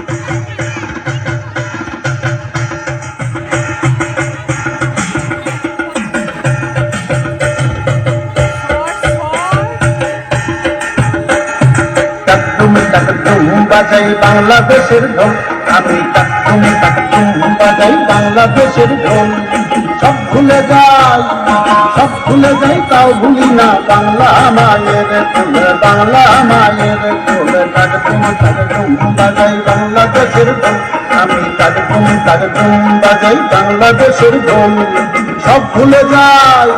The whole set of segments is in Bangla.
টাকুম বাজাই বাংলাদেশের ঢোল আমি টাকুম টাকুম বাজাই বাংলাদেশের ঢোল সব ভুলে যাই, সব ভুলে যাই, তাও ভুলি না। বাংলা মায়ের কোল বাংলা মায়ের কোল টাকুম টাকুম বাজাই বাংলাদেশের আমি টাকুম টাকুম বাজাই বাংলাদেশের ঢোল সব ভুলে যাই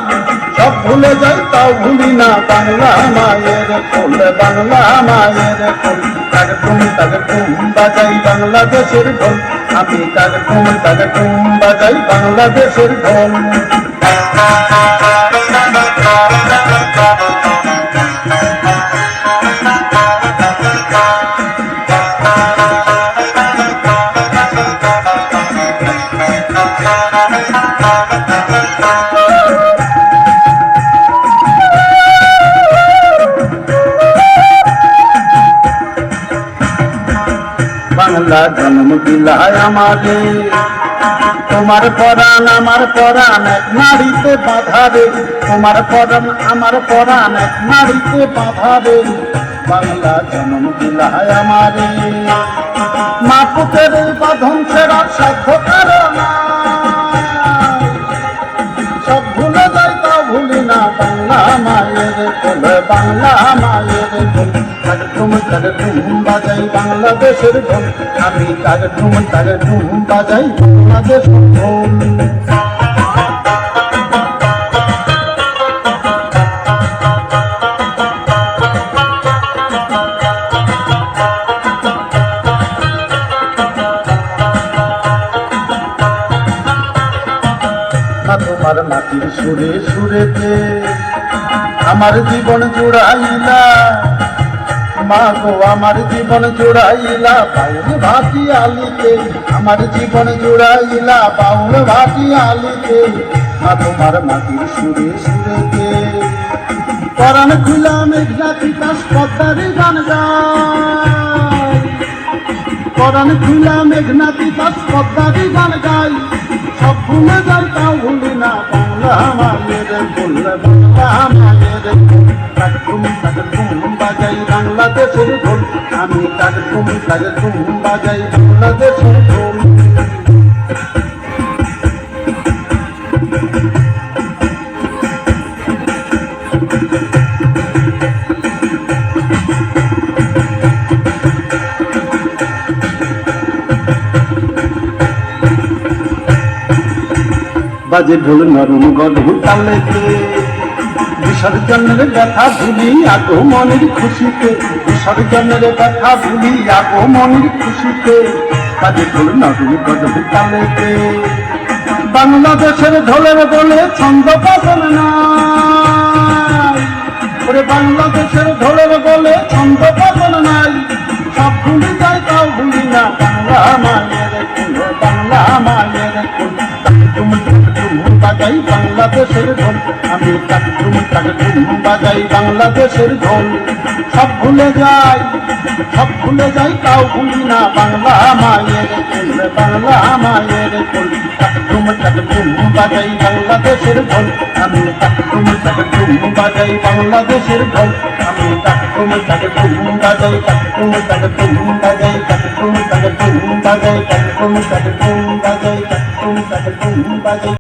সব ভুলে যাই, তাও ভুলি না বাংলা মায়ের কোল বাংলা মায়ের কোল তার টুম তার টুম বাজাই বাংলাদেশের ঢোল আমি তার টুম তার টুম বাজাই বাংলাদেশের ঢোল বাংলা জন্ম দিলায় আমারে তোমার পরাণ আমার পরাণ, এক নারীতে বাধাবে। তোমার পরাণ আমার পরাণ, এক নারীতে বাধাবে। বাংলা জন্ম দিলায় আমারে মা পুতের বাঁধন ছেড়া সাধ্য কারণ কোল বাংলা মায়ের কোল তার ঠুম তার ঠুম বাজাই বাংলাদেশের ঢোল আমি তার ঠুম তার ঠুম বাজাই বাংলাদেশ ঢোল তোমার মাটির সুরে সুরেতে আমার জীবন জুড়াইলা মা গো আমার জীবন জুড়াইলা, বাউল ভাটি আলিতে। আমার জীবন জুড়াইলা, বাউল ভাটি আলিতে। মা তোমার মাটির সুরে সুরেতে। পরাণ খুলা মেঘনা তিতাস পদ্মারি গান গায় পরাণ খুলা মেঘনা তিতাস পদ্মারি গান গাই। সব ভুলে যাই তাও ভুলি না বাংলা মায়ের বল বাংলাদেশের ঢোল আমি কাকুম কাকুম বাজাই বাংলাদেশের ঢোল বাজে ঢোল নরম গরম তালেতে বিসর্জনের ব্যথা ভুলি আগমনের খুশিতে। বিসর্জনের ব্যথা ভুলি আগমনের খুশিতে। কাজে ঢোল নরম গরম তালেতে বাংলাদেশের ঢোলের বলে ছন্দ পাবেন না। বাংলাদেশের ঢোলের বলে ছন্দ পাগল বাজাই বাংলাদেশের ঢোল আমি তাক তুম বাজাই বাংলাদেশের ঢোল সব ভুলে যাই সব ভুলে যাই তাও ভুলি না বাংলা মায়ের বাংলা মায়ের তুম তাক তুম বাজাই বাংলাদেশের ঢোল আমি তাক তুম বাজাই বাংলাদেশের ঢোল আমি তাক তুম বাজাই তাক তুম বাজাই তাক তুম বাজাই তাক তুম বাজাই তাক তুম বাজাই